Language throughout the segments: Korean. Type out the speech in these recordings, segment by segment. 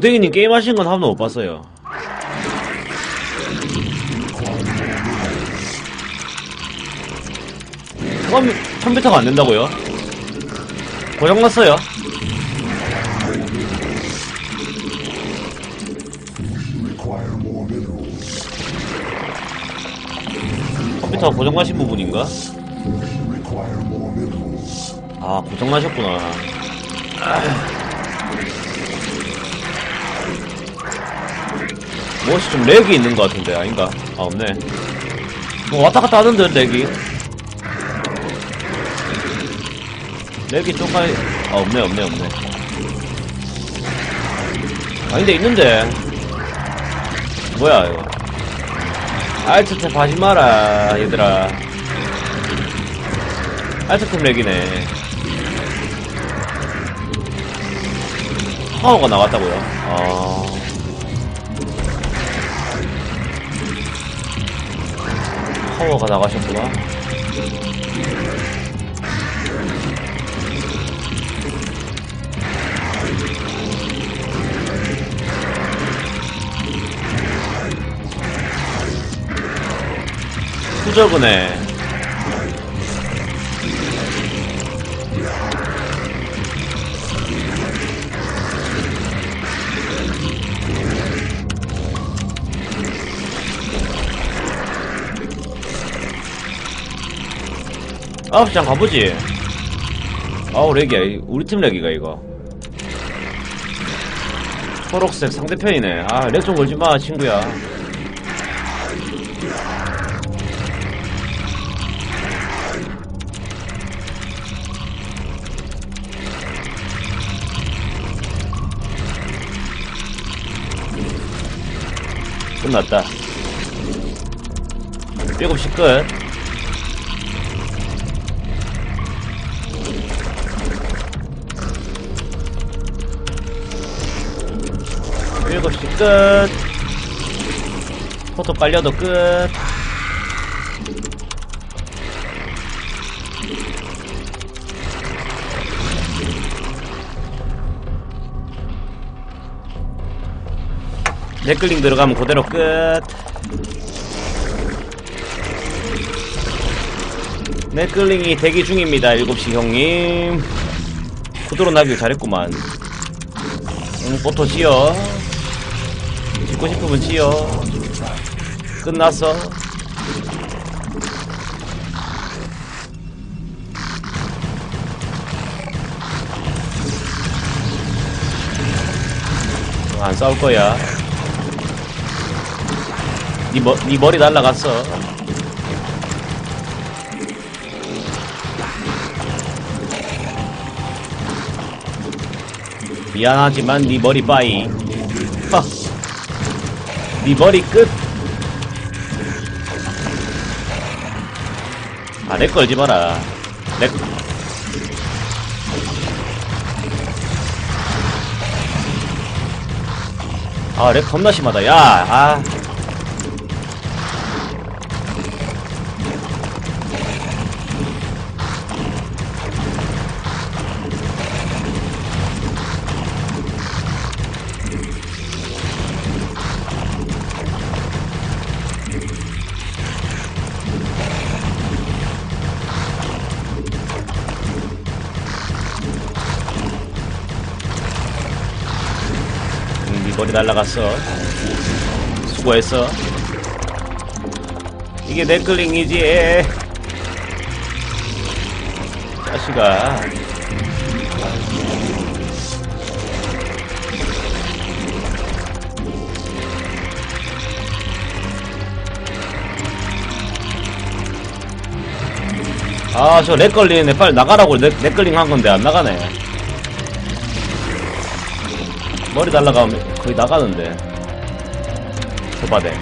구댕이님 게임 하신 건한 번도 못 봤어요. 그럼 컴퓨터가 안 된다고요? 고장났어요. 컴퓨터가 고장나신 부분인가? 아, 고장나셨구나. 무엇이 좀 렉이 있는 것 같은데, 아닌가? 아, 없네. 뭐 왔다 갔다 하는데, 렉이. 렉이 좀 가이, 아, 없네, 없네, 없네. 아닌데, 있는데. 뭐야, 이거. 알트탭 하지 마라, 얘들아. 알트탭 렉이네. 파워가 나왔다고요? 아. 파워가 나가셨구나. 후적은에 아홉 장 가보지. 아우 렉이야. 우리 팀 렉이가 이거. 초록색 상대편이네. 아 렉 좀 걸지 마 친구야. 끝났다. 7시 끝. 끝. 포토 깔려도 끝. 네클링 들어가면 그대로 끝. 네클링이 대기 중입니다. 7시 형님. 구도로 나길 잘했구만. 응, 포토 지어. 짓고 싶으면 지어. 끝났어. 응, 안 싸울 거야. 니, 머, 니 머리 날라갔어. 미안하지만 네 머리 빠이. 허. 네 머리 끝. 아, 렉 걸지 마라. 렉. 아, 렉 겁나 심하다. 야, 아. 머리 날라갔어. 수고했어. 이게 네클링이지. 자식아. 아, 저 렉 걸리네. 빨리 나가라고 렉, 렉걸링 한 건데 안 나가네. 머리 날라가면 거의 나가는데. 소바대.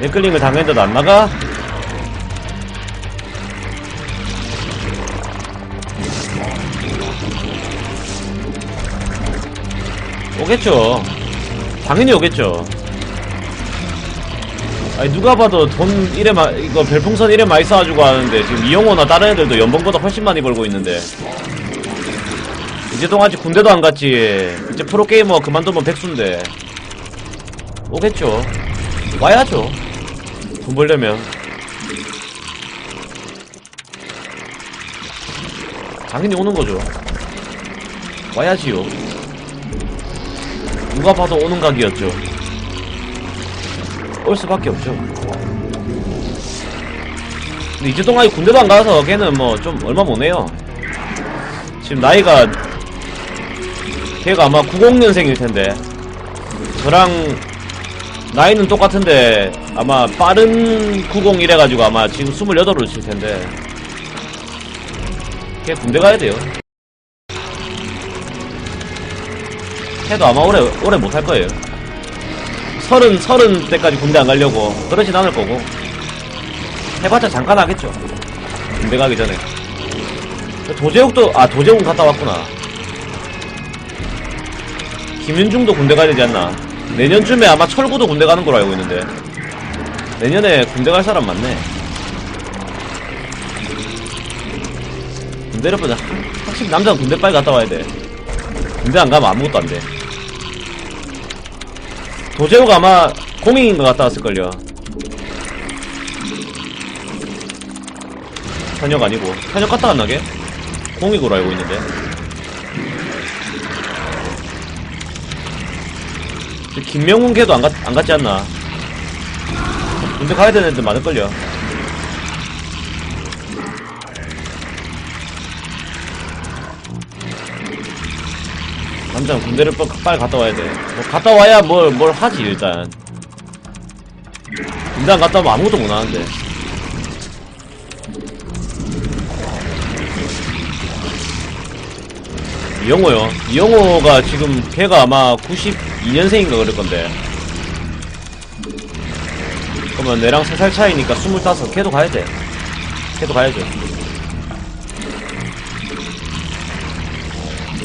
렉걸링을 당했는데도 안 나가? 오겠죠. 당연히 오겠죠. 아니 누가 봐도 돈 이래 마 이거 별풍선 이래 많이 쌓아주고 하는데 지금 이영호나 다른 애들도 연봉보다 훨씬 많이 벌고 있는데 이제동 아직 군대도 안 갔지. 이제 프로게이머 그만두면 백수인데. 오겠죠. 와야죠. 돈 벌려면. 당연히 오는 거죠. 와야지요. 누가 봐도 오는 각이었죠. 올 수밖에 없죠. 근데 이제동 아직 군대도 안 가서 걔는 뭐 좀 얼마 못 해요. 지금 나이가 걔가 아마 90년생일 텐데 저랑 나이는 똑같은데 아마 빠른 90이래 가지고 아마 지금 28으로 칠 텐데 걔 군대 가야 돼요. 걔도 아마 오래 오래 못 할 거예요. 서른 서른 때까지 군대 안 가려고 그러진 않을 거고 해봤자 잠깐 하겠죠. 군대 가기 전에. 도재욱도 아 도재욱 갔다 왔구나. 김윤중도 군대 가야 되지 않나? 내년쯤에 아마 철구도 군대 가는 걸로 알고 있는데 내년에 군대 갈 사람 많네. 군대를 보자. 확실히 남자는 군대 빨리 갔다 와야 돼. 군대 안 가면 아무것도 안 돼. 도재욱 아마 공익인 거 갔다 왔을걸요. 현역 아니고 현역 갔다 왔나 걔? 공익으로 알고 있는데 저 김명훈 걔도 안, 갔, 안 갔지 않나 군대 가야 되는 애들 많을걸요 남자는 군대를 빨- 빨리 갔다 와야 돼. 뭐 갔다 와야 뭘, 뭘 하지, 일단. 군대 안 갔다 오면 아무것도 못 하는데. 영호요. 이영호가 지금 걔가 아마 92년생인가 그럴 건데. 그러면 내랑 3살 차이니까 25. 걔도 가야 돼. 걔도 가야죠.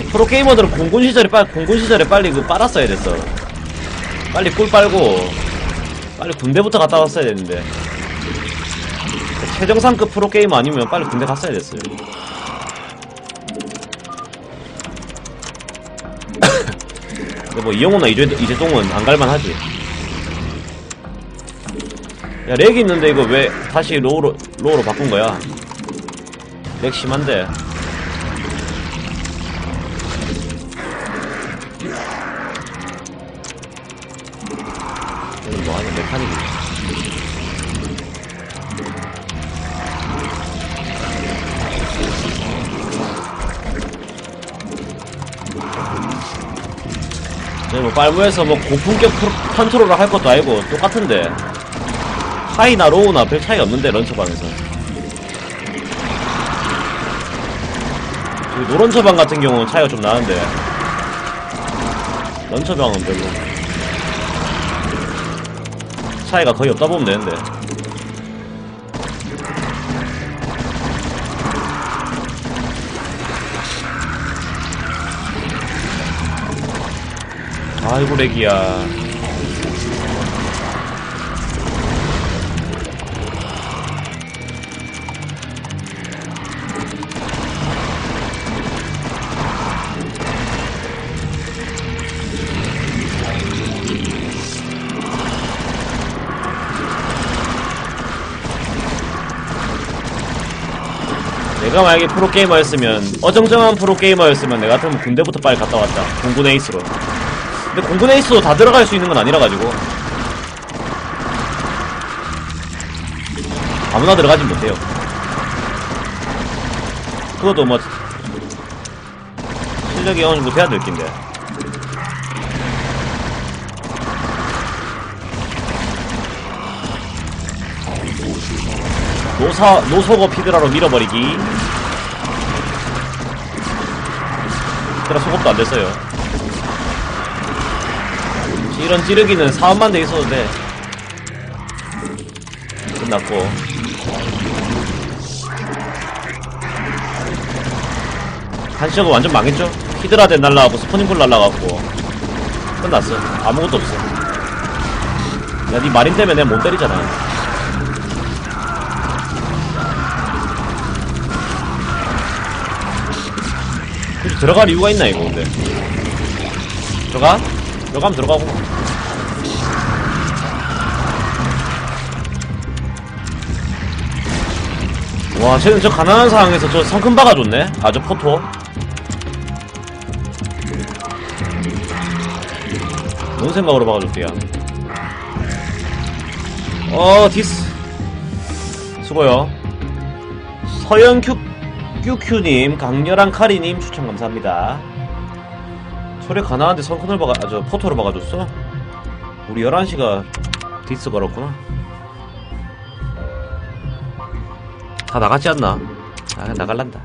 프로 게이머들은 공군 시절에 빨리, 공군 시절에 빨리 그 빨았어야 됐어. 빨리 꿀 빨고, 빨리 군대부터 갔다 왔어야 됐는데. 최정상급 프로 게이머 아니면 빨리 군대 갔어야 됐어요. 근데 뭐 이영호나 이제, 이재동은 안 갈만하지. 야, 렉이 있는데 이거 왜 다시 로우로, 로우로 바꾼 거야? 렉 심한데. 얘는 뭐 하는 메카닉이 네, 뭐 빨무에서 뭐 고품격 컨트롤을 할 것도 아니고 똑같은데. 하이나 로우나 별 차이 없는데 런처방에서. 그 노런 처방 같은 경우는 차이가 좀 나는데. 런처방은 별로 차이가 거의 없다 보면 되는데 아이고 렉이야. 내가 만약에 프로게이머였으면 어정쩡한 프로게이머였으면 내가 같으면 군대부터 빨리 갔다 왔다. 공군 에이스로 근데 공군 에이스도 다 들어갈 수 있는 건 아니라 가지고. 아무나 들어가진 못해요. 그것도 뭐 실력이 어느 정도 돼야 될 낀데. 노사 노소거 피드라로 밀어버리기. 그라 소급도 안 됐어요 이런 찌르기는 사업만 돼 있어도 돼. 끝났고. 한시적은 완전 망했죠? 히드라덴 날라가고 스포닝풀 날라가고. 끝났어. 아무것도 없어. 야니 마린 때문에 내가 못 때리잖아. 들어갈 이유가 있나 이거 근데? 들어가? 들어가면 들어가고. 와 쟤는 저 가난한 상황에서 저 성큰 박아줬네. 아저 포토. 뭔 생각으로 박아줬대야 어 디스. 수고요. 서영큐 큐큐님 강렬한 카리님 추천 감사합니다 소리 가난한데 성큰을 박아 아, 저 포토로 박아줬어? 우리 11시가 디스 걸었구나 다 나갔지 않나? 아 나갈란다